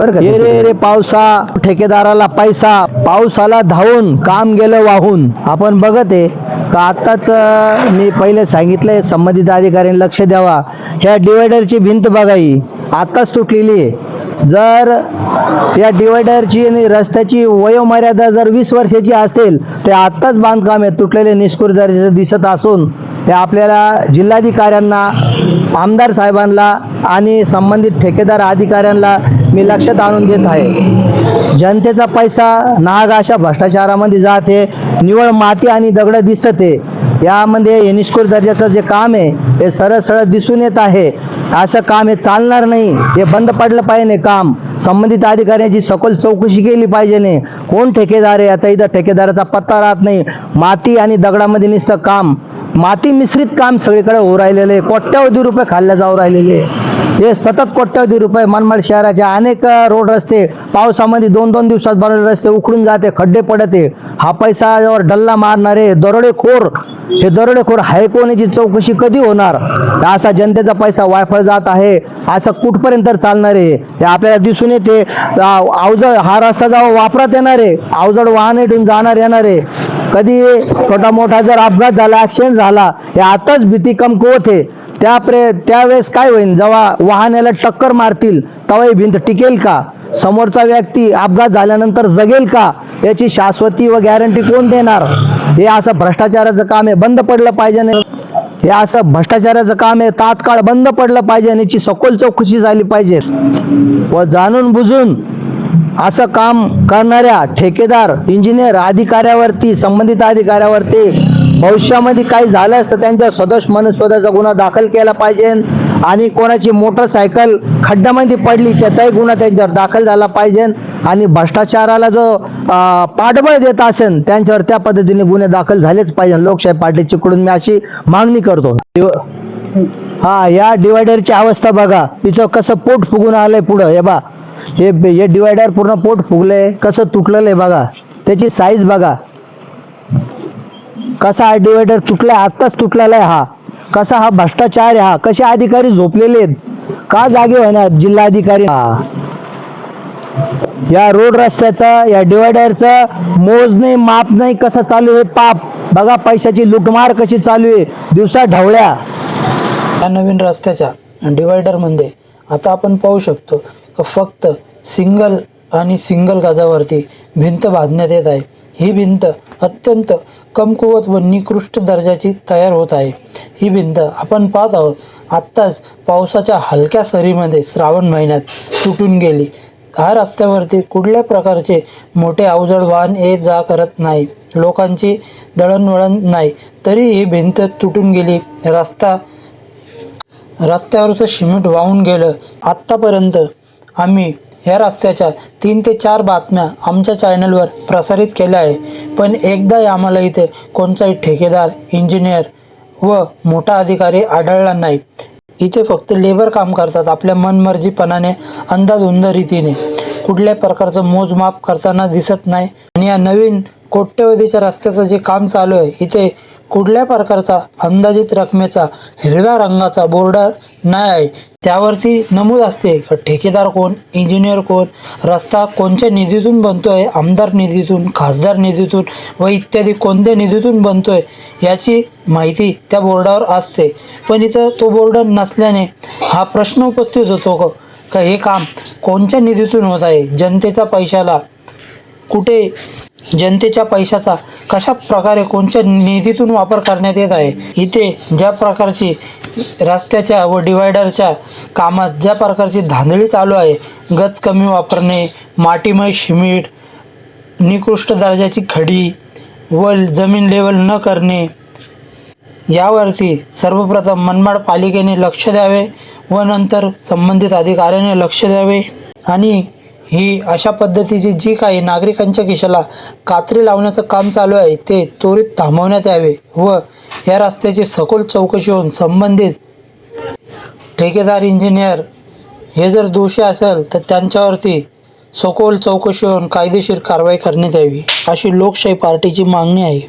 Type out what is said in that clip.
बरं का ये रे रे पावसा ठेकेदाराला पैसा. पावसाला धावून काम गेलं वाहून. आपण बघत आहे का आत्ताच अं, मी पहिले सांगितलंय संबंधित अधिकाऱ्यांनी लक्ष द्यावा. ह्या डिवायडरची भिंत बघा ही. आत्ताच तुटलेली आहे. जर या डिवायडरची आणि रस्त्याची वयोमर्यादा जर वीस वर्षाची असेल तर आत्ताच बांधकाम आहे. तुटलेले निष्कुर दर्जाचं दिसत असून हे आपल्याला जिल्हाधिकाऱ्यांना आमदार साहेबांना आणि संबंधित ठेकेदार अधिकाऱ्यांना मी लक्षात आणून देत आहे. जनतेचा पैसा नाग अशा भ्रष्टाचारामध्ये जाते निवळ माती आणि दगड दिसत. यामध्ये हे निष्कुर दर्जाचं जे काम आहे हे सरळ सरळ दिसून येत आहे. असं काम हे चालणार नाही. हे बंद पडलं पाहिजे काम. संबंधित अधिकाऱ्यांची सखोल चौकशी केली पाहिजे नाही. कोण ठेकेदार आहे याचा इथं ठेकेदाराचा पत्ता राहत नाही. माती आणि दगडामध्ये नुसतं काम. माती मिश्रित काम सगळीकडे होऊ राहिलेलं आहे. कोट्यावधी रुपये खाल्ल्या जाऊ राहिलेले हे सतत कोट्यावधी रुपये मनमाड शहराच्या अनेक रोड रस्ते पावसामध्ये दोन दोन दिवसात बनवले रस्ते उखडून जाते खड्डे पडते हा पैसा यावर डल्ला मारणारे दरोडेखोर हे दरोडेखोर हाय चौकशी कधी होणार? असा जनतेचा पैसा वायफळ जात आहे. असं कुठपर्यंत चालणार आहे? हे आपल्याला दिसून येते. अवजड हा रस्ता जावा वापरात येणार आहे. अवजड वाहन इथून जाणार येणार आहे. कधी छोटा मोठा जर अपघात झाला ऍक्सिडेंट झाला हे आताच भीती कमकुवत आहे. त्या प्रे त्यावेळेस काय होईल जेव्हा वाहनाला टक्कर मारतील तेव्हा ही भिंत टिकेल का? समोरचा व्यक्ती अपघात झाल्यानंतर जगेल का? याची शाश्वती व गॅरंटी कोण देणार? हे असं भ्रष्टाचाराचं काम आहे. बंद पडलं पाहिजे हे असं भ्रष्टाचाराचं काम आहे. तात्काळ बंद पडलं पाहिजे आणि याची सखोल चौकशी झाली पाहिजे. व जाणून बुजून असं काम करणाऱ्या ठेकेदार इंजिनियर अधिकाऱ्यावरती संबंधित अधिकाऱ्यावरती भविष्यामध्ये काही झालं असतं त्यांच्या सदोष मनुस्वदाचा गुन्हा दाखल केला पाहिजे आणि कोणाची मोटरसायकल खड्ड्यामध्ये पडली त्याचाही गुन्हा त्यांच्यावर दाखल झाला पाहिजे आणि भ्रष्टाचाराला जो पाठबळ देत असेल त्यांच्यावर त्या पद्धतीने गुन्हे दाखल झालेच पाहिजे. लोकशाही पार्टीचीकडून मी अशी मागणी करतो. हा या डिवायडरची अवस्था बघा. तिचं कसं पोट फुगून आलंय पुढं. हे बा हे हे डिवायडर पूर्ण पोट फुगलंय कसं तुटलेलं आहे बघा. त्याची साईज बघा. कसा हा डिवायडर तुटलाय आत्ताच तुटलेला आहे हा. कसा हा भ्रष्टाचार आहे हा. कसे अधिकारी झोपलेले आहेत. का जागे होणार जिल्हाधिकारी? हा. या रोड रस्त्याचा या डिवायडरचा मोज नाही माप नाही कसं चालू आहे पाप. बघा पैशाची लुटमार कशी चालू आहे. दिवसा ढवळ्या. या नवीन रस्त्याच्या डिवायडरमध्ये आता आपण पाहू शकतो फक्त सिंगल आणि सिंगल गाजावरती भिंत बांधण्यात येत आहे. ही भिंत अत्यंत कमकुवत व निकृष्ट दर्जाची तयार होत आहे. ही भिंत आपण पाहत आहोत आत्ताच पावसाच्या हलक्या सरीमध्ये श्रावण महिन्यात तुटून गेली. ह्या रस्त्यावरती कुठल्या प्रकारचे मोठे अवजड वाहन ये जा करत नाही. लोकांची दळणवळण नाही. तरी ही भिंत तुटून गेली. रस्ता रस्त्यावरचं शिमेंट वाहून गेलं. आत्तापर्यंत आम्ही या रस्त्याच्या तीन ते चार बातम्या आमच्या चॅनलवर प्रसारित केल्या आहे. पण एकदाही आम्हाला इथे कोणताही ठेकेदार इंजिनियर व मोठा अधिकारी आढळला नाही. इथे फक्त लेबर काम करतात आपल्या मनमर्जीपणाने अंदाधुंद रीतीने. कुठल्याही प्रकारचं मोजमाप करताना दिसत नाही. आणि या नवीन कोट्यवधीच्या रस्त्याचं जे काम चालू आहे इथे कुठल्या प्रकारचा अंदाजित रकमेचा हिरव्या रंगाचा बोर्ड नाही आहे. त्यावरती नमूद असते ठेकेदार कोण इंजिनियर कोण रस्ता कोणत्या निधीतून बनतोय आमदार निधीतून खासदार निधीतून व इत्यादी कोणत्या निधीतून बनतोय याची माहिती त्या बोर्डावर असते. पण इथं तो बोर्ड नसल्याने हा प्रश्न उपस्थित होतो का हे काम कोणत्या निधीतून होत आहे? जनतेचा पैशाला कुठे? जनतेच्या पैशाचा कशा प्रकारे कोणत्या निधीतून वापर करण्यात येत आहे? इथे ज्या प्रकारची रस्त्याच्या व डिवायडरच्या कामात ज्या प्रकारची धांदळी चालू आहे गच कमी वापरणे मातीमय शिमीट निकृष्ट दर्जाची खडी व जमीन लेवल न करणे यावरती सर्वप्रथम मनमाड पालिकेने लक्ष द्यावे व नंतर संबंधित अधिकाऱ्याने लक्ष द्यावे. आणि ही अशा पद्धतीची जी काही नागरिकांच्या खिशाला कात्री लावण्याचं काम चालू आहे ते त्वरित थांबवण्यात यावे व या रस्त्याची सखोल चौकशी होऊन संबंधित ठेकेदार इंजिनियर हे जर दोषी असेल तर त्यांच्यावरती सखोल चौकशी होऊन कायदेशीर कारवाई करण्यात यावी अशी लोकशाही पार्टीची मागणी आहे.